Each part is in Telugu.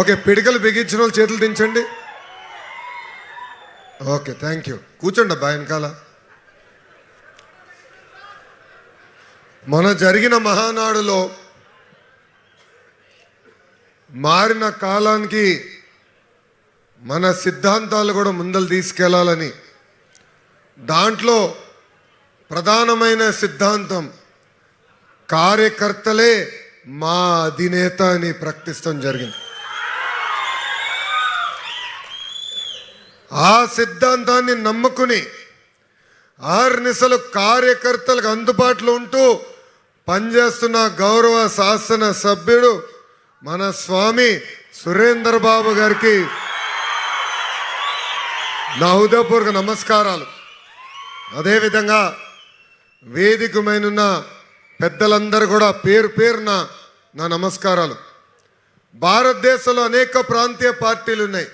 ఓకే పిడికలు బిగించిన వాళ్ళు చేతులు దించండి. ఓకే థ్యాంక్ యూ కూర్చోండి అబ్బా వెనకాల. మన జరిగిన మహానాడులో మారిన కాలానికి మన సిద్ధాంతాలు కూడా ముందలు తీసుకెళ్ళాలని దాంట్లో ప్రధానమైన సిద్ధాంతం కార్యకర్తలే మా అధినేత అని ప్రకటిస్తాం జరిగింది. ఆ సిద్ధాంతాన్ని నమ్ముకుని ఆర్నిసలు కార్యకర్తలకు అందుబాటులో ఉంటూ పనిచేస్తున్న గౌరవ శాసన సభ్యుడు మన స్వామి సురేందర్ బాబు గారికి నా హృదయపూర్వక నమస్కారాలు. అదేవిధంగా వేదికమైనన్న పెద్దలందరూ కూడా పేరు పేరున నా నమస్కారాలు. భారతదేశంలో అనేక ప్రాంతీయ పార్టీలు ఉన్నాయి.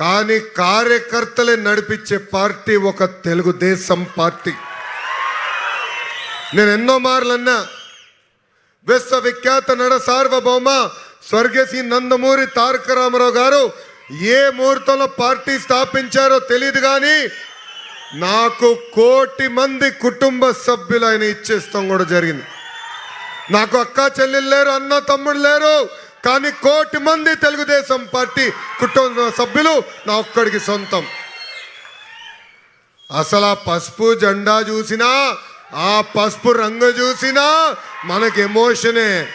కానీ కార్యకర్తలే నడిపించే పార్టీ ఒక తెలుగుదేశం పార్టీ. నేను ఎన్నో మార్లు అన్నా విశ్వవిఖ్యాత నడ సార్వభౌమ స్వర్గశ్రీ నందమూరి తారక రామారావు గారు ఏ ముహూర్తంలో పార్టీ స్థాపించారో తెలియదు కానీ నాకు కోటి మంది కుటుంబ సభ్యులు ఆయన ఇచ్చేస్తాం కూడా జరిగింది. నాకు అక్క చెల్లెలు లేరు అన్న తమ్ముడు లేరు కానీ కోటి మంది తెలుగుదేశం పార్టీ కుటుంబ సభ్యులు నా ఒక్కడికి సొంతం. అసలు ఆ పసుపు జెండా చూసినా ఆ పసుపు రంగు చూసినా మనకి ఎమోషనే.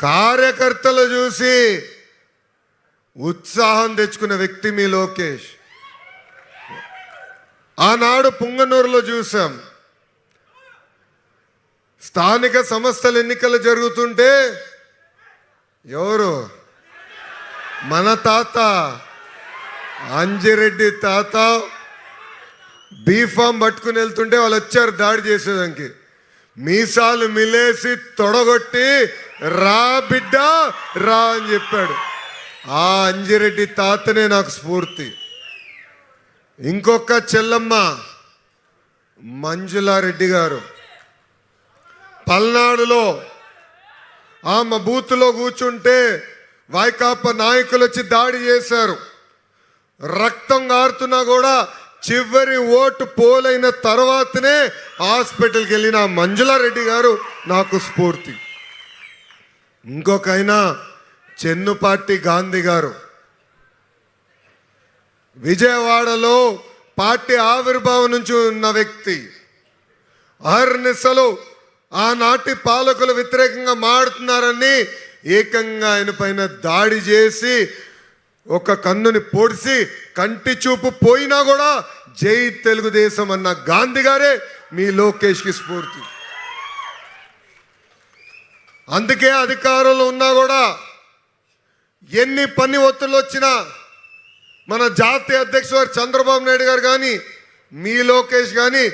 కార్యకర్తలు చూసి ఉత్సాహం తెచ్చుకున్న వ్యక్తి మీ లోకేష్. ఆనాడు పుంగనూరులో చూసాం. స్థానిక సంస్థల ఎన్నికలు జరుగుతుంటే ఎవరు? మన తాత అంజిరెడ్డి తాత బీఫామ్ పట్టుకుని వెళ్తుంటే వాళ్ళు వచ్చారు దాడి చేసేదానికి. మీసాలు మిలేసి తొడగొట్టి రా బిడ్డ రా అని చెప్పాడు. ఆ అంజిరెడ్డి తాతనే నాకు స్ఫూర్తి. ఇంకొక చెల్లమ్మ మంజులారెడ్డి గారు. పల్నాడులో ఆమె బూత్లో కూర్చుంటే వైకాపా నాయకులు వచ్చి దాడి చేశారు. రక్తం గారుతున్నా కూడా చివరి ఓటు పోలైన తర్వాతనే హాస్పిటల్కి వెళ్ళిన మంజులారెడ్డి గారు నాకు స్ఫూర్తి. ఇంకొక చెన్నుపాటి గాంధీ గారు. విజయవాడలో పార్టీ ఆవిర్భావం నుంచి ఉన్న వ్యక్తి. అహర్నిశలు ఆనాటి పాలకులు వ్యతిరేకంగా మాడుతున్నారని ఏకంగా ఆయన పైన దాడి చేసి ఒక కన్నుని పొడిసి కంటి చూపు పోయినా కూడా జై తెలుగుదేశం అన్న గాంధీ గారే మీ లోకేష్కి స్ఫూర్తి. అందుకే అధికారంలో ఉన్నా కూడా ఎన్ని పని ఒత్తులు వచ్చినా మన జాతీయ అధ్యక్షుడు చంద్రబాబు నాయుడు గారు కానీ మీ లోకేష్ కానీ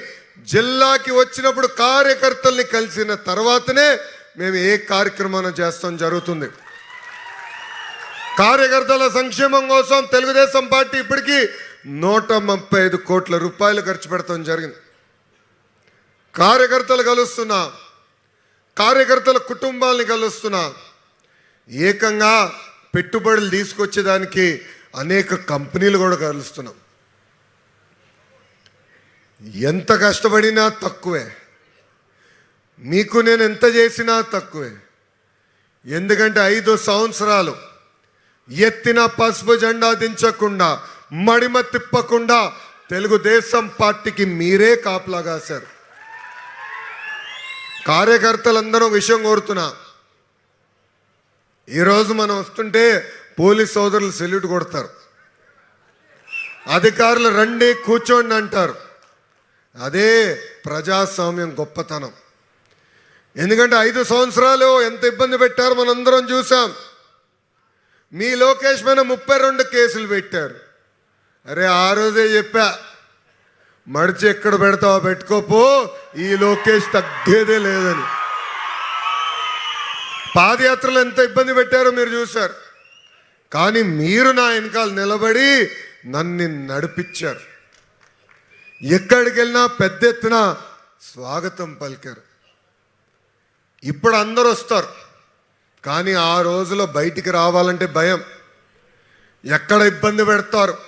జిల్లాకి వచ్చినప్పుడు కార్యకర్తల్ని కలిసిన తర్వాతనే మేము ఏ కార్యక్రమాన్ని చేస్తాం జరుగుతుంది. కార్యకర్తల సంక్షేమం కోసం తెలుగుదేశం పార్టీ ఇప్పటికీ నూట ముప్పై ఐదు కోట్ల రూపాయలు ఖర్చు పెడతాం జరిగింది. కార్యకర్తలు కలుస్తున్నా కార్యకర్తల కుటుంబాలని కలుస్తున్నా ఏకంగా పెట్టుబడులు తీసుకొచ్చేదానికి అనేక కంపెనీలు కూడా కలుస్తున్నాం. ఎంత కష్టపడినా తక్కువే. మీకు నేను ఎంత చేసినా తక్కువే. ఎందుకంటే ఐదు సంవత్సరాలు ఎత్తిన పసుపు జెండా దించకుండా మడిమ తిప్పకుండా తెలుగుదేశం పార్టీకి మీరే కాపలా కాశారు. కార్యకర్తలందరూ విషయం కోరుతున్నా. ఈరోజు మనం వస్తుంటే పోలీస్ సోదరులు సెల్యూట్ కొడతారు. అధికారులు రండి కూర్చోండి అంటారు. అదే ప్రజాస్వామ్యం గొప్పతనం. ఎందుకంటే ఐదు సంవత్సరాలు ఎంత ఇబ్బంది పెట్టారో మనందరం చూసాం మీ లోకేష్ మీద ముప్పై రెండు కేసులు పెట్టారు. అరే ఆ రోజే చెప్పా మడిచి ఎక్కడ పెడతావో పెట్టుకోపో ఈ లోకేష్ తగ్గేదే లేదని. పాదయాత్రలు ఎంత ఇబ్బంది పెట్టారో మీరు చూశారు. కానీ మీరు నా వెనకాల నిలబడి నన్ను నడిపించారు. ఎక్కడికి వెళ్ళినా పెద్ద ఎత్తున స్వాగతం పలికారు. ఇప్పుడు అందరూ వస్తారు. కానీ ఆ రోజులో బయటికి రావాలంటే భయం. ఎక్కడ ఇబ్బంది పెడతారు?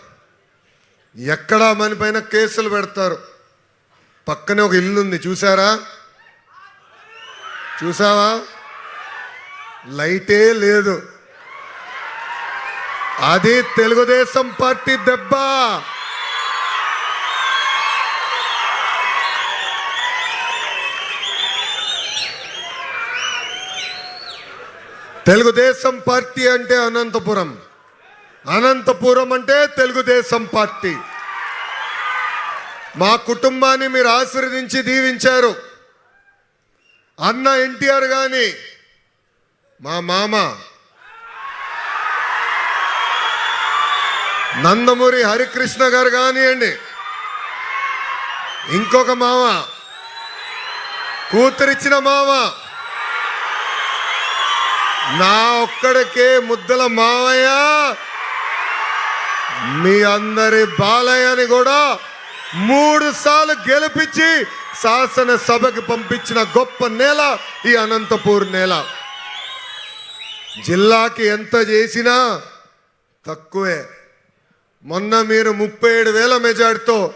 ఎక్కడ మన పైన కేసులు పెడతారు? పక్కనే ఒక ఇల్లు ఉంది చూసారా చూసావా లైటే లేదు. అది తెలుగుదేశం పార్టీ దెబ్బ. తెలుగుదేశం పార్టీ అంటే అనంతపురం. అనంతపురం అంటే తెలుగుదేశం పార్టీ. మా కుటుంబాన్ని మీరు ఆశీర్వదించి దీవించారు. అన్న ఎన్టీఆర్ కానీ మా మామ నందమూరి హరికృష్ణ గారు కానివ్వండి ఇంకొక మామ కూతురిచ్చిన మామ నా ఒక్కడికే ముద్దల మావయ్య మీ అందరి బాలయ్యని కూడా మూడు సార్లు గెలిపించి శాసనసభకి పంపించిన గొప్ప నేల ఈ అనంతపూర్ నేల. జిల్లాకి ఎంత చేసినా తక్కువే. మొన్న మీరు ముప్పై ఏడు వేల మెజార్టీతో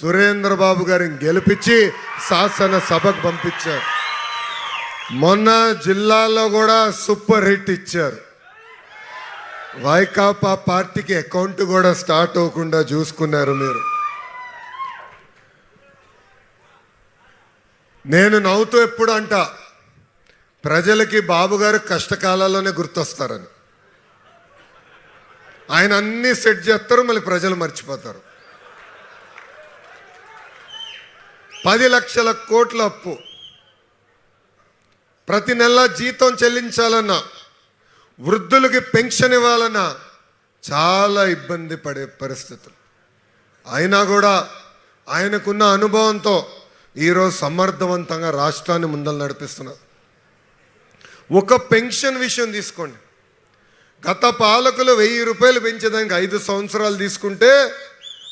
సురేంద్రబాబు గారిని గెలిపించి శాసనసభకు పంపించారు. మొన్న జిల్లాలో కూడా సూపర్ హిట్ ఇచ్చారు. వైకాపా పార్టీకి అకౌంట్ కూడా స్టార్ట్ అవ్వకుండా చూసుకున్నారు మీరు. నేను నవ్వుతూ ఎప్పుడు అంట ప్రజలకి బాబు గారు కష్టకాలాల్లోనే గుర్తొస్తారని. ఆయన అన్ని సెట్ చేస్తారు మళ్ళీ ప్రజలు మర్చిపోతారు. పది లక్షల కోట్ల అప్పు. ప్రతి నెల జీతం చెల్లించాలన్నా వృద్ధులకి పెన్షన్ ఇవ్వాలన్నా చాలా ఇబ్బంది పడే పరిస్థితులు. అయినా కూడా ఆయనకున్న అనుభవంతో ఈరోజు సమర్థవంతంగా రాష్ట్రాన్ని ముందలు నడిపిస్తున్నారు. ఒక పెన్షన్ విషయం తీసుకోండి. గత పాలకులు వెయ్యి రూపాయలు పెంచేదానికి ఐదు సంవత్సరాలు తీసుకుంటే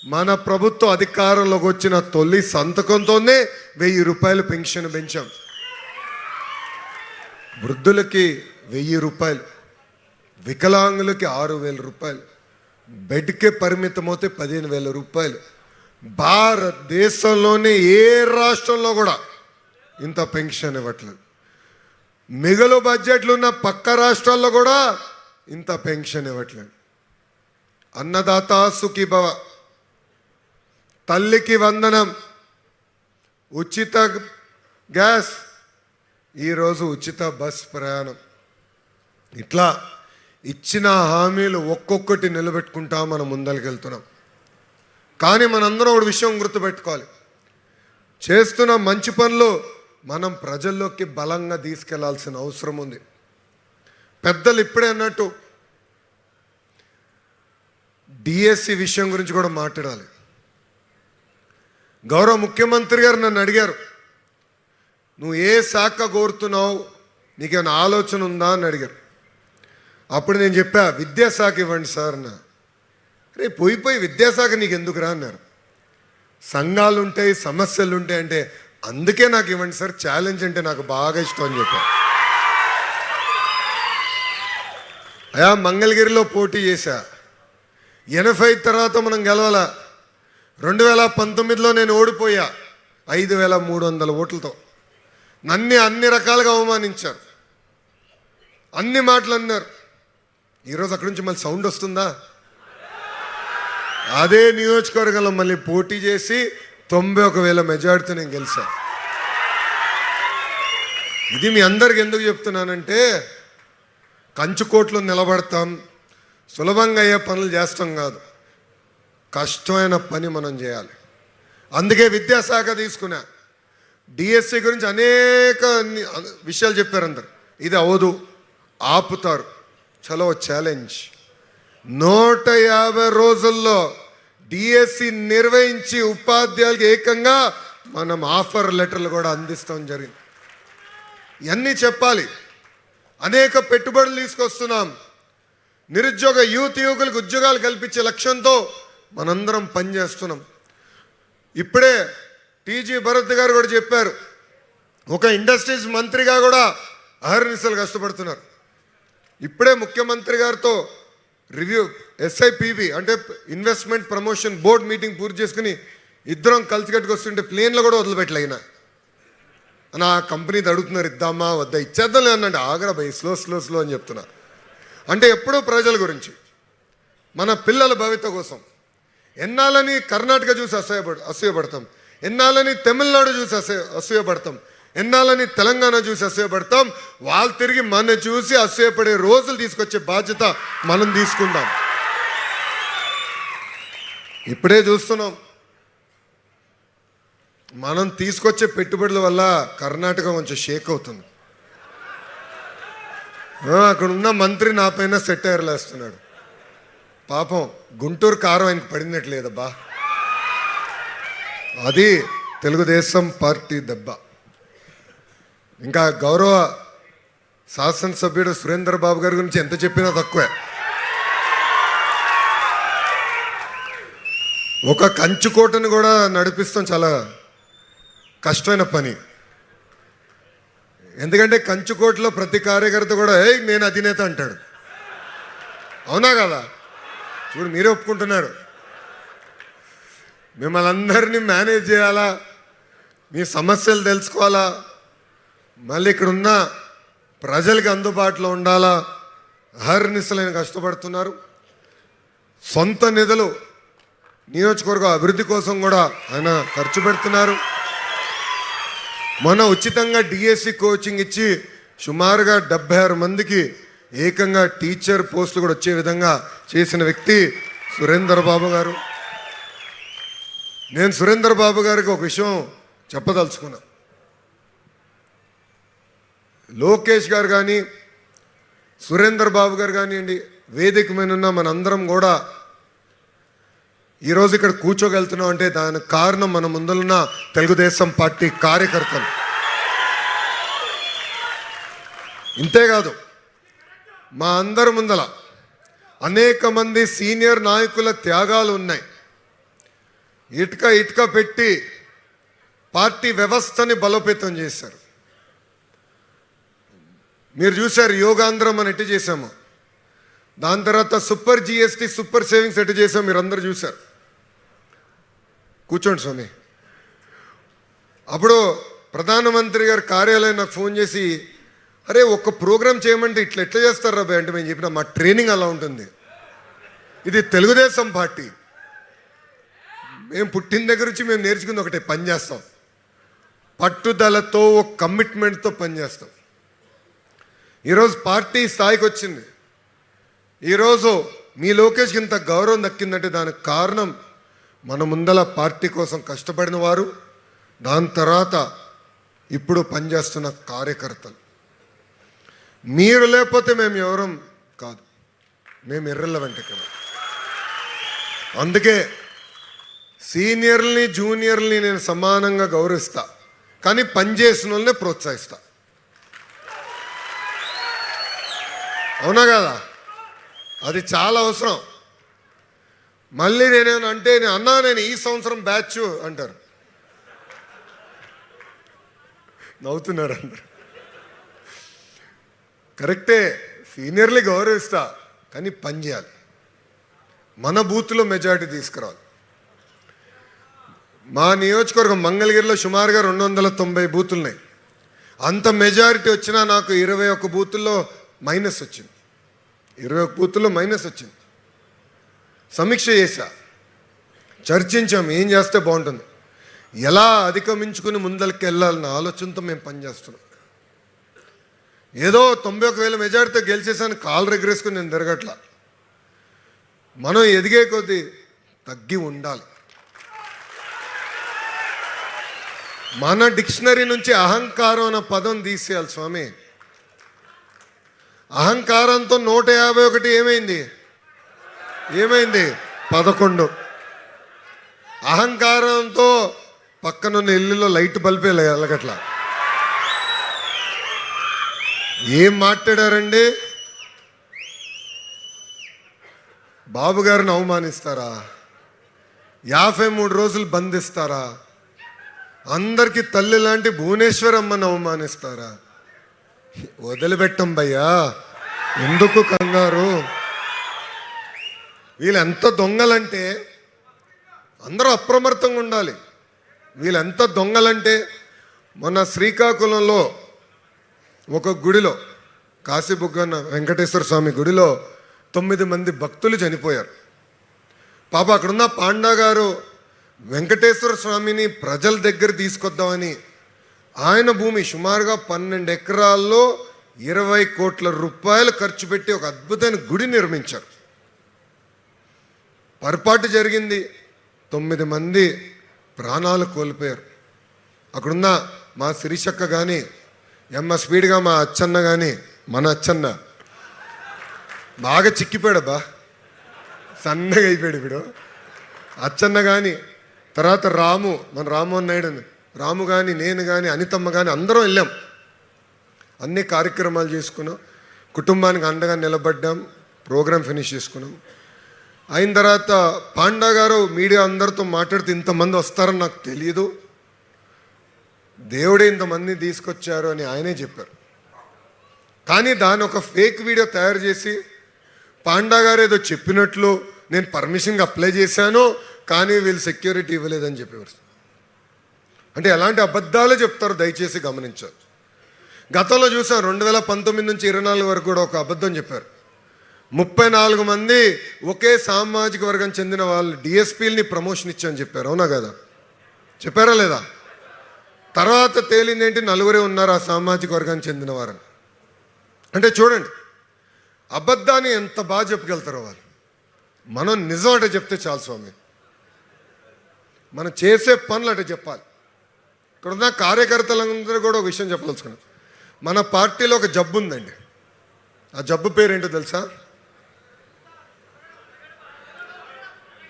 మన ప్రభుత్వ అధికారంలోకి వచ్చిన తొలి సంతకంతోనే వెయ్యి రూపాయలు పెన్షన్ పెంచాం. వృద్ధులకి వెయ్యి రూపాయలు వికలాంగులకి ఆరు వేల రూపాయలు బెడ్కే పరిమితమవుతే పదిహేను వేల రూపాయలు. భారతదేశంలోనే ఏ రాష్ట్రంలో కూడా ఇంత పెన్షన్ ఇవ్వట్లేదు. మిగలు బడ్జెట్లు ఉన్న పక్క రాష్ట్రాల్లో కూడా ఇంత పెన్షన్ ఇవ్వట్లేదు. అన్నదాత సుఖీభవ తల్లికి వందనం ఉచిత గ్యాస్ ఈరోజు ఉచిత బస్ ప్రయాణం. ఇట్లా ఇచ్చిన హామీలు ఒక్కొక్కటి నిలబెట్టుకుంటా మనం ముందరికెళ్తున్నాం కానీ మనందరం ఒక విషయం గుర్తుపెట్టుకోవాలి. చేస్తున్న మంచి పనులు మనం ప్రజల్లోకి బలంగా తీసుకెళ్ళాల్సిన అవసరం ఉంది. పెద్దలు ఇప్పుడే అన్నట్టు డిఎస్సి విషయం గురించి కూడా మాట్లాడాలి. గౌరవ ముఖ్యమంత్రి గారు నన్ను అడిగారు నువ్వు ఏ శాఖ కోరుతున్నావు? నీకేమైనా ఆలోచన ఉందా? అని అడిగారు. అప్పుడు నేను చెప్పా విద్యాశాఖ ఇవ్వండి సార్ అన్న. రే పోయి పోయి విద్యాశాఖ నీకు ఎందుకురా అన్నారు. సంఘాలు ఉంటాయి సమస్యలు ఉంటాయి అంటే అందుకే నాకు ఇవ్వండి సార్ ఛాలెంజ్ అంటే నాకు బాగా ఇష్టం అని చెప్పారు అయా మంగళగిరిలో పోటీ చేశా. ఎనభై తర్వాత మనం గెలవాల? రెండు వేల పంతొమ్మిదిలో నేను ఓడిపోయా. ఐదు వేల మూడు వందల ఓట్లతో. నన్ను అన్ని రకాలుగా అవమానించారు. అన్ని మాటలు అన్నారు ఈరోజు అక్కడి నుంచి మళ్ళీ సౌండ్ వస్తుందా? అదే నియోజకవర్గంలో మళ్ళీ పోటీ చేసి తొంభై ఒక వేల మెజార్టీతో నేను గెలిచాను ఇది మీ అందరికి ఎందుకు చెప్తున్నానంటే కంచుకోట్లో నిలబడతాం సులభంగా అయ్యే పనులు చేస్తాం కాదు. కష్టమైన పని మనం చేయాలి. అందుకే విద్యాశాఖ తీసుకున్నా. డిఎస్సి గురించి అనేక విషయాలు చెప్పారు అందరు. ఇది అవదు. ఆపుతారు. చలో ఛాలెంజ్ నూట యాభై రోజుల్లో డిఎస్సి నిర్వహించి ఉపాధ్యాయులకు ఏకంగా మనం ఆఫర్ లెటర్లు కూడా అందిస్తాం జరిగింది. ఇవన్నీ చెప్పాలి. అనేక పెట్టుబడులు తీసుకొస్తున్నాం. నిరుద్యోగ యూత్ యువకులకు ఉద్యోగాలు కల్పించే లక్ష్యంతో మనందరం పనిచేస్తున్నాం. ఇప్పుడే టీజీ భరత్ గారు కూడా చెప్పారు. ఒక ఇండస్ట్రీస్ మంత్రిగా కూడా అహర్నిశలు కష్టపడుతున్నారు. ఇప్పుడే ముఖ్యమంత్రి గారితో రివ్యూ ఎస్ఐపిబి అంటే ఇన్వెస్ట్మెంట్ ప్రమోషన్ బోర్డ్ మీటింగ్ పూర్తి చేసుకుని ఇద్దరం కలిసికట్టుకు వస్తుంటే ప్లేన్లో కూడా వదిలిపెట్టలే అని ఆ కంపెనీ అడుగుతున్నారు ఇద్దామా వద్దా ఇచ్చేద్దాం అన్నంటే ఆగరా భయ్ స్లో స్లో స్లో అని చెప్తున్నా. అంటే ఎప్పుడూ ప్రజల గురించి. మన పిల్లల భవిత కోసం. ఎన్నాళ్ళని కర్ణాటక చూసి అసూయపడ అసూయపడతాం. ఎన్నాళ్ళని తమిళనాడు చూసి అసూ అసూయపడతాం. ఎన్నాళ్ళని తెలంగాణ చూసి అసూయపడతాం. వాళ్ళు తిరిగి మన చూసి అసూయపడే రోజులు తీసుకొచ్చే బాధ్యత మనం తీసుకుందాం. ఇప్పుడే చూస్తున్నాం. మనం తీసుకొచ్చే పెట్టుబడుల వల్ల కర్ణాటక కొంచెం షేక్ అవుతుంది. అక్కడ ఉన్న మంత్రి నా పైన సెట్ వేస్తున్నాడు. పాపం గుంటూరు కారం ఆయనకు పడినట్లేదబ్బా అది తెలుగుదేశం పార్టీ దెబ్బ. ఇంకా గౌరవ శాసనసభ్యుడు సురేందర్ బాబు గారి గురించి ఎంత చెప్పినా తక్కువే. ఒక కంచుకోటను కూడా నడిపిస్తాం చాలా కష్టమైన పని. ఎందుకంటే కంచుకోటలో ప్రతి కార్యకర్త కూడా ఏ నేను అధినేత అంటాడు. అవునా కదా? చూడు మీరే ఒప్పుకుంటున్నారు. మిమ్మల్ని అందరినీ మేనేజ్ చేయాలా? మీ సమస్యలు తెలుసుకోవాలా? మళ్ళీ ఇక్కడ ఉన్న ప్రజలకు అందుబాటులో ఉండాలా? అహర్నిశలైన కష్టపడుతున్నారు. సొంత నిధులు నియోజకవర్గ అభివృద్ధి కోసం కూడా ఆయన ఖర్చు పెడుతున్నారు. మొన్న ఉచితంగా డిఎస్సి కోచింగ్ ఇచ్చి సుమారుగా డెబ్బై ఆరు మందికి ఏకంగా టీచర్ పోస్టులు కూడా వచ్చే విధంగా చేసిన వ్యక్తి సురేందర్ బాబు గారు. నేను సురేందర్ బాబు గారికి ఒక విషయం చెప్పదలుచుకున్నా. లోకేష్ గారు కానీ సురేందర్ బాబు గారు కానివ్వండి వేదిక మీద ఉన్న మనందరం కూడా ఈరోజు ఇక్కడ కూర్చోగలుగుతున్నాం అంటే దానికి కారణం మన ముందున్న తెలుగుదేశం పార్టీ కార్యకర్తలు. ఇంతేకాదు మా అందరి ముందల అనేక మంది సీనియర్ నాయకుల త్యాగాలు ఉన్నాయి. ఇటుక ఇటుక పెట్టి పార్టీ వ్యవస్థని బలోపేతం చేశారు. మీరు చూశారు యోగాంధ్రం అని ఎట్టు చేశాము. దాని తర్వాత సూపర్ జిఎస్టీ సూపర్ సేవింగ్స్ ఎట్టు చేసాం మీరు అందరు చూశారు. కూర్చోండి స్వామి. అప్పుడు ప్రధానమంత్రి గారి కార్యాలయం నాకు ఫోన్ చేసి అరే ఒక్క ప్రోగ్రామ్ చేయమంటే ఇట్లా ఎట్లా చేస్తారు రాబాయ్ అంటే మేము చెప్పిన మా ట్రైనింగ్ అలా ఉంటుంది. ఇది తెలుగుదేశం పార్టీ. మేము పుట్టిన దగ్గర నుంచి మేము నేర్చుకుంది ఒకటే పని చేస్తాం. పట్టుదలతో ఒక కమిట్మెంట్తో పనిచేస్తాం ఈరోజు పార్టీ స్థాయికి వచ్చింది. ఈరోజు మీ లోకేష్ ఇంత గౌరవం దక్కిందంటే దానికి కారణం మన ముందల పార్టీ కోసం కష్టపడిన వారు దాని తర్వాత ఇప్పుడు పనిచేస్తున్న కార్యకర్తలు. మీరు లేకపోతే మేము ఎవరం కాదు. మేము ఎర్రలవంటి ఇక్కడ అందుకే సీనియర్ని జూనియర్ని నేను సమానంగా గౌరవిస్తా. కానీ పనిచేసిన వాళ్ళనే ప్రోత్సహిస్తా. అవునా కదా? అది చాలా అవసరం. మళ్ళీ నేనేమన్నా అంటే నేను అన్నా నేను ఈ సంవత్సరం బ్యాచ్ అంటారు. నవ్వుతున్నారు అందరు. కరెక్టే సీనియర్లీ గౌరవిస్తా కానీ పని చేయాలి. మన బూత్లో మెజారిటీ తీసుకురావాలి. మా నియోజకవర్గం మంగళగిరిలో సుమారుగా రెండు వందల తొంభై బూతులు ఉన్నాయి అంత మెజారిటీ వచ్చినా నాకు ఇరవై ఒక్క బూతుల్లో మైనస్ వచ్చింది. ఇరవై ఒక్క బూతుల్లో మైనస్ వచ్చింది. సమీక్ష చేశా. చర్చించాం ఏం చేస్తే బాగుంటుంది. ఎలా అధిగమించుకుని ముందరికి వెళ్ళాలన్న ఆలోచనతో మేము పనిచేస్తున్నాం ఏదో తొంభై ఒక వేల మెజారిటీతో గెలిచేసాను కాలు రెగరేసుకుని నేను తిరగట్లా. మనం ఎదిగే కొద్దీ తగ్గి ఉండాలి. మన డిక్షనరీ నుంచి అహంకారం అన్న పదం తీసేయాలి స్వామి. అహంకారంతో నూట యాభై ఒకటి ఏమైంది? ఏమైంది? పదకొండు. అహంకారంతో పక్కనున్న ఇల్లులో లైట్ బల్బే వెలగట్ల. ఏం మాట్లాడారండి? బాబు గారిని అవమానిస్తారా? యాభై మూడు రోజులు బంధిస్తారా? అందరికీ తల్లి లాంటి భువనేశ్వరమ్మని అవమానిస్తారా? వదిలిపెట్టం భయ్యా. ఎందుకు కంగారు? వీళ్ళెంత ఎంత దొంగలంటే అందరూ అప్రమత్తంగా ఉండాలి. వీళ్ళెంత ఎంత దొంగలంటే మొన్న శ్రీకాకుళంలో ఒక గుడిలో కాశీబుగ్గన్న వెంకటేశ్వర స్వామి గుడిలో తొమ్మిది మంది భక్తులు చనిపోయారు. పాప అక్కడున్న పాండా గారు వెంకటేశ్వర స్వామిని ప్రజల దగ్గర తీసుకొద్దామని ఆయన భూమి సుమారుగా పన్నెండు ఎకరాల్లో ఇరవై కోట్ల రూపాయలు ఖర్చు పెట్టి ఒక అద్భుతమైన గుడి నిర్మించారు. పొరపాటు జరిగింది. తొమ్మిది మంది ప్రాణాలు కోల్పోయారు. అక్కడున్న మా సిరిశక్క కానీ ఎమ్మ స్పీడ్గా మా అచ్చన్న కానీ మన అచ్చన్న బాగా చిక్కిపోయాడు బా సన్నగా అయిపోయాడు ఇప్పుడు. అచ్చన్న కానీ తర్వాత రాము మన రామ్మోహన్ నాయుడు అని. రాము కానీ నేను కానీ అనితమ్మ కానీ అందరం వెళ్ళాం. అన్ని కార్యక్రమాలు చేసుకున్నాం. కుటుంబానికి అండగా నిలబడ్డాం. ప్రోగ్రామ్ ఫినిష్ చేసుకున్నాం. అయిన తర్వాత పాండా గారు మీడియా అందరితో మాట్లాడితే ఇంతమంది వస్తారని నాకు తెలియదు దేవుడే ఇంతమంది తీసుకొచ్చారు అని ఆయనే చెప్పారు. కానీ దాని ఒక ఫేక్ వీడియో తయారు చేసి పాండా గారు ఏదో చెప్పినట్లు నేను పర్మిషన్కి అప్లై చేశాను. కానీ వీళ్ళు సెక్యూరిటీ ఇవ్వలేదని చెప్పేవారు. అంటే ఎలాంటి అబద్ధాలు చెప్తారు దయచేసి గమనించారు గతంలో చూసాం రెండు వేల పంతొమ్మిది నుంచి ఇరవై నాలుగు వరకు కూడా ఒక అబద్ధం చెప్పారు. ముప్పై నాలుగు మంది ఒకే సామాజిక వర్గం చెందిన వాళ్ళు డిఎస్పీలని ప్రమోషన్ ఇచ్చని చెప్పారు. అవునా కదా? చెప్పారా లేదా? తర్వాత తేలిందేంటి నలుగురే ఉన్నారు ఆ సామాజిక వర్గానికి చెందిన వారని. అంటే చూడండి అబద్ధాన్ని ఎంత బాగా చెప్పగలుగుతారో వాళ్ళు. మనం నిజం అంటే చెప్తే చాలు స్వామి. మనం చేసే పనులు అంటే చెప్పాలి. ఇక్కడ ఉన్న కార్యకర్తలందరూ కూడా ఒక విషయం చెప్పదలుచుకున్నాం మన పార్టీలో ఒక జబ్బు ఉందండి. ఆ జబ్బు పేరు ఏంటో తెలుసా?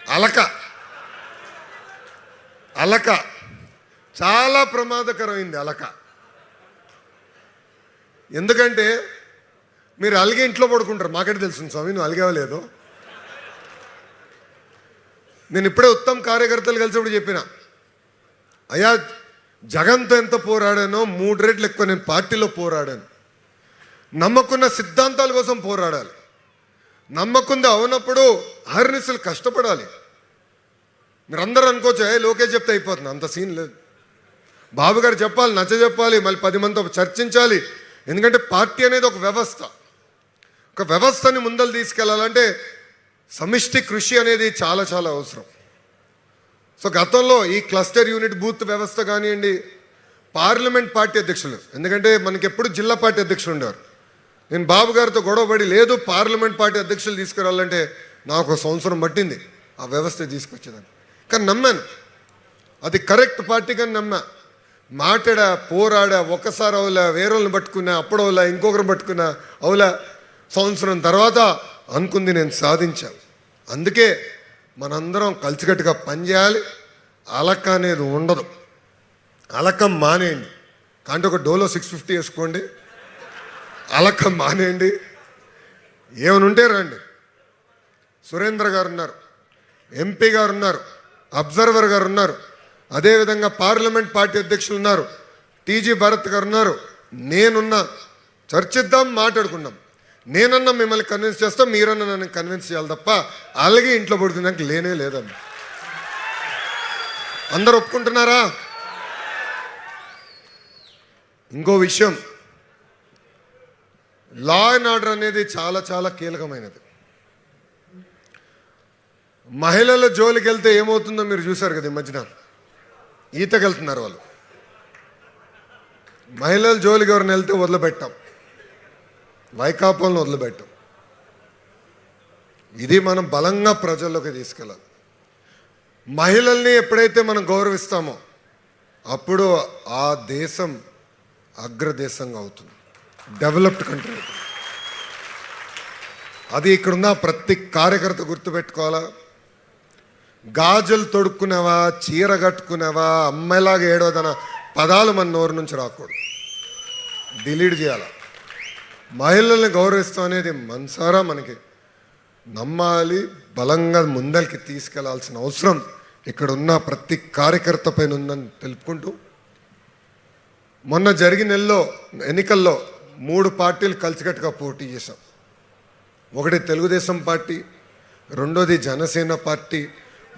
అలక. అలక. చాలా ప్రమాదకరమైంది అలక. ఎందుకంటే మీరు అలిగే ఇంట్లో పడుకుంటారు. మాకంటే తెలుసు స్వామి నువ్వు అలిగావా నేను ఇప్పుడే ఉత్తమ్ కార్యకర్తలు కలిసినప్పుడు చెప్పిన అయ్యా జగన్తో ఎంత పోరాడానో మూడు రెట్లు ఎక్కువ నేను పార్టీలో పోరాడాను. నమ్మకున్న సిద్ధాంతాల కోసం పోరాడాలి. నమ్మకుంది అవునప్పుడు అహర్నిశలు కష్టపడాలి. మీరందరూ అనుకోవచ్చు ఏ లోకేష్ చెప్తే అయిపోతుంది. అంత సీన్ లేదు. బాబు గారు చెప్పాలి నచ్చ చెప్పాలి మళ్ళీ పది మందితో చర్చించాలి. ఎందుకంటే పార్టీ అనేది ఒక వ్యవస్థ. ఒక వ్యవస్థని ముందలు తీసుకెళ్ళాలంటే సమిష్టి కృషి అనేది చాలా చాలా అవసరం. సో గతంలో ఈ క్లస్టర్ యూనిట్ బూత్ వ్యవస్థ కానివ్వండి పార్లమెంట్ పార్టీ అధ్యక్షులు ఎందుకంటే మనకి ఎప్పుడు జిల్లా పార్టీ అధ్యక్షులు ఉండేవారు. నేను బాబు గారితో గొడవపడి లేదు పార్లమెంట్ పార్టీ అధ్యక్షులు తీసుకురావాలంటే నాకు ఒక సంవత్సరం పట్టింది ఆ వ్యవస్థ తీసుకొచ్చేదాన్ని కానీ నమ్మాను. అది కరెక్ట్ పార్టీ కానీ నమ్మా. మాట్లాడా పోరాడా ఒకసారి అవులా వేరేళ్ళని పట్టుకున్నా అప్పుడవులా ఇంకొకరిని పట్టుకున్నా అవులా. సంవత్సరం తర్వాత అనుకుంది నేను సాధించాను అందుకే మనందరం కలిసికట్టుగా పనిచేయాలి అలక అనేది ఉండదు. అలకం మానేయండి. అంటే ఒక డోలో సిక్స్ ఫిఫ్టీ వేసుకోండి. అలకం మానేయండి. ఏమనుంటే రండి. సురేంద్ర గారు ఉన్నారు ఎంపీ గారు ఉన్నారు అబ్జర్వర్ గారు ఉన్నారు అదేవిధంగా పార్లమెంట్ పార్టీ అధ్యక్షులు ఉన్నారు టీజీ భరత్ గారు ఉన్నారు నేనున్నా. చర్చిద్దాం మాట్లాడుకున్నాం నేనన్నా మిమ్మల్ని కన్విన్స్ చేస్తా మీరన్నా నన్ను కన్విన్స్ చేయాలి తప్ప అలాగే ఇంట్లో పడుతుందానికి లేనే లేదన్న అందరు ఒప్పుకుంటున్నారా? ఇంకో విషయం. లా అండ్ ఆర్డర్ అనేది చాలా చాలా కీలకమైనది. మహిళల జోలికి వెళ్తే ఏమవుతుందో మీరు చూసారు కదా ఈ మధ్యన. ఈతకెళ్తున్నారు వాళ్ళు. మహిళల జోలికి ఎవరిని వెళ్తే వదిలిపెట్టాం. వైకాపాలను వదిలిపెట్టాం. ఇది మనం బలంగా ప్రజల్లోకి తీసుకెళ్ళాలి. మహిళల్ని ఎప్పుడైతే మనం గౌరవిస్తామో అప్పుడు ఆ దేశం అగ్రదేశంగా అవుతుంది. Developed country. అవుతుంది అది ఇక్కడున్న ప్రతి కార్యకర్త గుర్తుపెట్టుకోవాలా? గాజులు తొడుక్కునేవా చీర కట్టుకునేవా అమ్మాయిలాగా ఏడోదన పదాలు మన నోరు నుంచి రాకూడదు. డిలీట్ చేయాలా? మహిళల్ని గౌరవిస్తాం అనేది మనసారా మనకి. నమ్మాలి బలంగా ముందరికి తీసుకెళ్ళాల్సిన అవసరం ఇక్కడ ఉన్న ప్రతి కార్యకర్త పైన ఉందని తెలుపుకుంటూ మొన్న జరిగిన నెలలో ఎన్నికల్లో మూడు పార్టీలు కలిసికట్టుగా పోటీ చేశాం. ఒకటి తెలుగుదేశం పార్టీ రెండోది జనసేన పార్టీ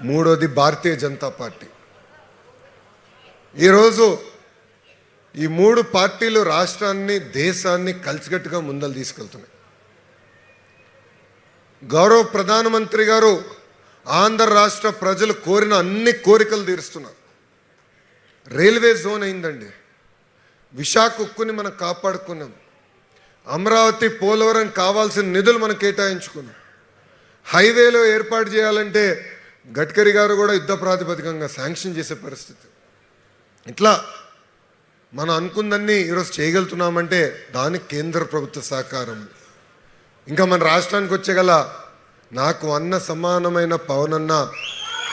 మూడోది భారతీయ జనతా పార్టీ. ఈరోజు ఈ మూడు పార్టీలు రాష్ట్రాన్ని దేశాన్ని కలిసికట్టుగా ముందలు తీసుకెళ్తున్నాయి. గౌరవ ప్రధానమంత్రి గారు ఆంధ్ర రాష్ట్ర ప్రజలు కోరిన అన్ని కోరికలు తీరుస్తున్నారు. రైల్వే జోన్ అయిందండి. విశాఖ ఉక్కుని మనం కాపాడుకున్నాం. అమరావతి పోలవరం కావాల్సిన నిధులు మనం కేటాయించుకున్నాం. హైవేలో ఏర్పాటు చేయాలంటే గడ్కరీ గారు కూడా యుద్ధ ప్రాతిపదికంగా శాంక్షన్ చేసే పరిస్థితి. ఇట్లా మనం అనుకున్నన్నీ ఈరోజు చేయగలుగుతున్నామంటే దానికి కేంద్ర ప్రభుత్వ సహకారం. ఇంకా మన రాష్ట్రానికి వచ్చేగల నాకు అన్న సమానమైన పవన్ అన్న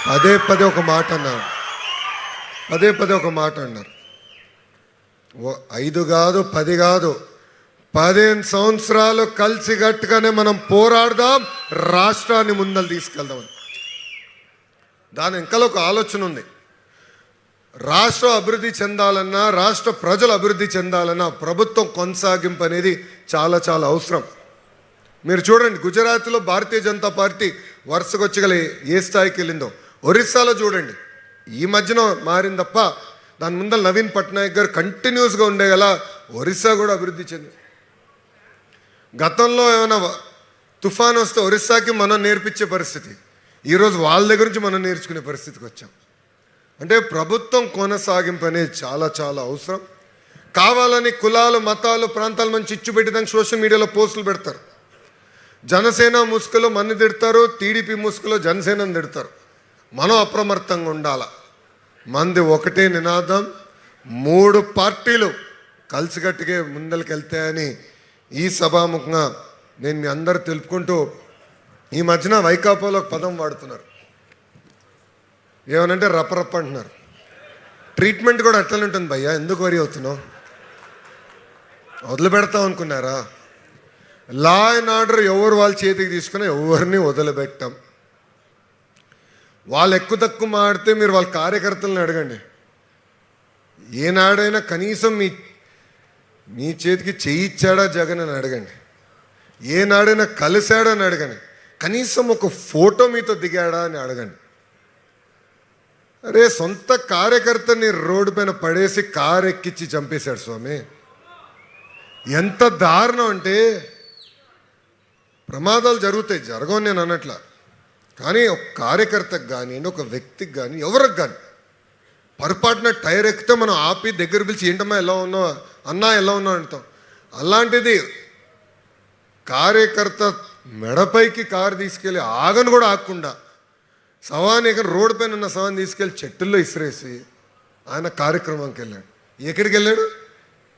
పదే పదే ఒక మాట అన్నారు. పదే పదే ఒక మాట అన్నారు. ఐదు కాదు పది కాదు పదిహేను సంవత్సరాలు కలిసి గట్టుగానే మనం పోరాడదాం రాష్ట్రాన్ని ముందలు తీసుకెళ్దామని. దాని ఇంకలో ఒక ఆలోచన ఉంది. రాష్ట్రం అభివృద్ధి చెందాలన్నా రాష్ట్ర ప్రజలు అభివృద్ధి చెందాలన్నా ప్రభుత్వం కొనసాగింపు అనేది చాలా చాలా అవసరం. మీరు చూడండి గుజరాత్లో భారతీయ జనతా పార్టీ వరుసకొచ్చగల ఏ స్థాయికి వెళ్ళిందో. ఒరిస్సాలో చూడండి ఈ మధ్యన మారింది తప్ప దాని ముందర నవీన్ పట్నాయక్ గారు కంటిన్యూస్గా ఉండేగల ఒరిస్సా కూడా అభివృద్ధి చెంది గతంలో ఏమైనా తుఫాన్ వస్తే ఒరిస్సాకి మనం నేర్పించే పరిస్థితి. ఈరోజు వాళ్ళ దగ్గర నుంచి మనం నేర్చుకునే పరిస్థితికి వచ్చాం. అంటే ప్రభుత్వం కొనసాగింపు అనేది చాలా చాలా అవసరం. కావాలని కులాలు మతాలు ప్రాంతాల మంచి ఇచ్చు పెట్టడానికి సోషల్ మీడియాలో పోస్టులు పెడతారు. జనసేన ముసుగులో మన్ను తిడతారు టీడీపీ ముసుగులో జనసేనని తిడతారు. మనం అప్రమత్తంగా ఉండాల. మంది ఒకటే నినాదం మూడు పార్టీలు కలిసికట్టుగా ముందరికి వెళ్తాయని ఈ సభాముఖంగా నేను మీ అందరు తెలుపుకుంటూ ఈ మధ్యన వైకాపాలో పదం వాడుతున్నారు. ఏమనంటే రప్పరప్ప అంటున్నారు. ట్రీట్మెంట్ కూడా అట్లనే ఉంటుంది భయ్యా ఎందుకు వరి అవుతున్నావు? వదిలిపెడతాం అనుకున్నారా? లా అండ్ ఆర్డర్ ఎవరు వాళ్ళ చేతికి తీసుకున్నా ఎవరిని వదిలిపెట్టాం. వాళ్ళు ఎక్కువ తక్కువ మాడితే మీరు వాళ్ళ కార్యకర్తలను అడగండి. ఏనాడైనా కనీసం మీ మీ చేతికి చేయిచ్చాడా జగన్ అని అడగండి. ఏనాడైనా కలిశాడా అని అడగండి. కనీసం ఒక ఫోటో మీతో దిగాడా అని అడగండి. అరే సొంత కార్యకర్తని రోడ్డు పైన పడేసి కారు ఎక్కించి చంపేశాడు స్వామి. ఎంత దారుణం అంటే ప్రమాదాలు జరుగుతాయి జరగవు నేను అన్నట్ల. కానీ ఒక కార్యకర్తకు కానివ్వండి ఒక వ్యక్తికి కానీ ఎవరికి కానీ పొరపాటున టైర్ ఎక్కితే మనం ఆపి దగ్గర పిలిచి ఏంటమ్మా ఎలా ఉన్నావు? అన్నా ఎలా ఉన్నావు? అంటాం. అలాంటిది కార్యకర్త మెడపైకి కారు తీసుకెళ్ళి ఆగను కూడా ఆగకుండా సవాని ఎక్కడ రోడ్డు పైన ఉన్న సవాని తీసుకెళ్ళి చెట్టుల్లో ఇసిరేసి ఆయన కార్యక్రమంకి వెళ్ళాడు. ఎక్కడికి వెళ్ళాడు?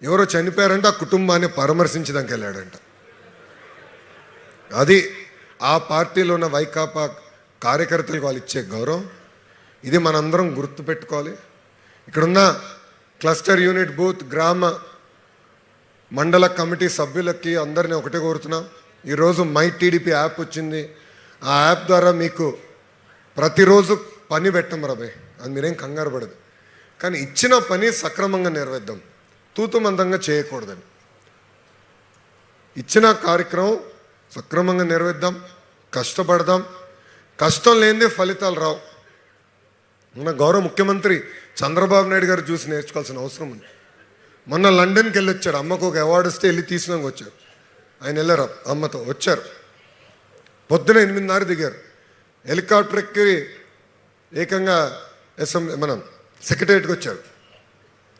ఎవరో చనిపోయారంటే ఆ కుటుంబాన్ని పరామర్శించడానికి వెళ్ళాడంట. అది ఆ పార్టీలో ఉన్న వైకాపా కార్యకర్తలకు వాళ్ళు ఇచ్చే గౌరవం. ఇది మనందరం గుర్తుపెట్టుకోవాలి ఇక్కడున్న క్లస్టర్ యూనిట్ బూత్ గ్రామ మండల కమిటీ సభ్యులకి అందరినీ ఒకటే కోరుతున్నాం. ఈరోజు మై టీడీపీ యాప్ వచ్చింది. ఆ యాప్ ద్వారా మీకు ప్రతిరోజు పని పెట్టం రబాయ్ అది మీరేం కంగారు పడదు. కానీ ఇచ్చిన పని సక్రమంగా నెరవేద్దాం తూతుమందంగా చేయకూడదని. ఇచ్చిన కార్యక్రమం సక్రమంగా నెరవేద్దాం కష్టపడదాం. కష్టం లేనిదే ఫలితాలు రావు. మన గౌరవ ముఖ్యమంత్రి చంద్రబాబు నాయుడు గారు చూసి నేర్చుకోవాల్సిన అవసరం ఉంది. మొన్న లండన్కి వెళ్ళి వచ్చాడు అమ్మకు ఒక అవార్డు వస్తే వెళ్ళి తీసుకున్నాక వచ్చారు ఆయన వెళ్ళారు అమ్మతో. వచ్చారు. పొద్దున ఎనిమిదిన్నర దిగారు. హెలికాప్టర్ ఎక్కి ఏకంగా అసెంబ్లీ మనం సెక్రటరియట్కి వచ్చాడు.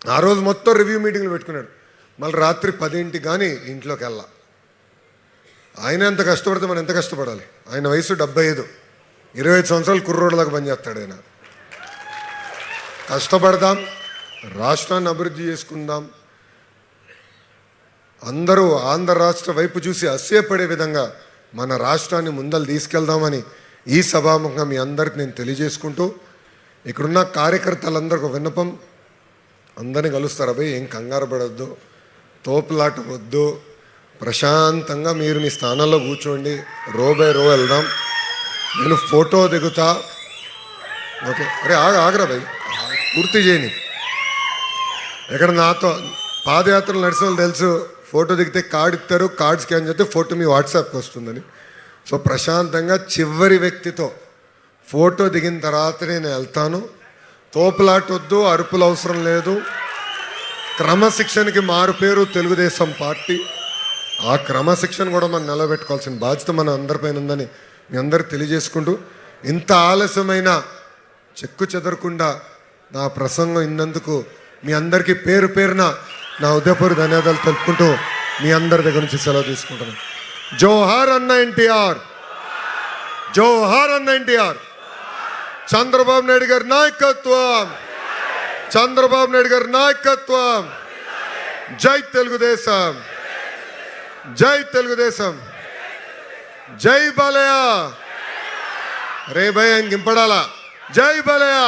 ఆ రోజు మొత్తం రివ్యూ మీటింగ్లు పెట్టుకున్నాడు. మళ్ళీ రాత్రి పదింటికి కానీ ఇంట్లోకి వెళ్ళా ఆయన ఎంత కష్టపడితే మనం ఎంత కష్టపడాలి? ఆయన వయసు డెబ్బై ఐదు. ఇరవై ఐదు సంవత్సరాలు కుర్రోడ్లాగా పనిచేస్తాడు ఆయన. కష్టపడదాం రాష్ట్రాన్ని అభివృద్ధి చేసుకుందాం. అందరూ ఆంధ్ర రాష్ట్ర వైపు చూసి అసహ్యపడే విధంగా మన రాష్ట్రాన్ని ముందలు తీసుకెళ్దామని ఈ సభాముఖంగా మీ అందరికి నేను తెలియజేసుకుంటూ ఇక్కడున్న కార్యకర్తలందరికీ ఒక విన్నపం. అందరిని కలుస్తారు అబ్బాయి ఏం కంగారు పడద్దు. తోపులాట వద్దు ప్రశాంతంగా మీరు మీ స్థానంలో కూర్చోండి. రో బై రో వెళ్దాం. నేను ఫోటో దిగుతా. ఓకే. అరే ఆగ ఆగరా భయ్. పూర్తి చేయని ఇక్కడ నాతో పాదయాత్రలు నడిచిన తెలుసు. ఫోటో దిగితే కార్డు ఇస్తారు. కార్డ్ స్కాన్ చేస్తే ఫోటో మీ వాట్సాప్కి వస్తుందని. సో ప్రశాంతంగా చివరి వ్యక్తితో ఫోటో దిగిన తర్వాత నేను వెళ్తాను. తోపులాటొద్దు అరుపులు అవసరం లేదు. క్రమశిక్షణకి మారు పేరు తెలుగుదేశం పార్టీ. ఆ క్రమశిక్షణ కూడా మనం నిలబెట్టుకోవాల్సిన బాధ్యత మన అందరిపైన ఉందని మీ అందరు తెలియజేసుకుంటూ ఇంత ఆలస్యమైన చెక్కు చెదరకుండా నా ప్రసంగం ఇన్నందుకు మీ అందరికీ పేరు పేరున నా ఉదయపూర్ ధన్యవాదాలు తెలుపుకుంటూ మీ అందరి దగ్గర నుంచి సెలవు తీసుకుంటాను జోహార్ అన్న ఎన్టీఆర్ జోహార్ అన్న ఎన్టీఆర్ చంద్రబాబు నాయుడు గారి నాయకత్వం చంద్రబాబు నాయుడు గారి నాయకత్వం జై తెలుగుదేశం జై తెలుగుదేశం జై బాలయ్య రే భయ ఇంకింపడాలా జై బాలయ్య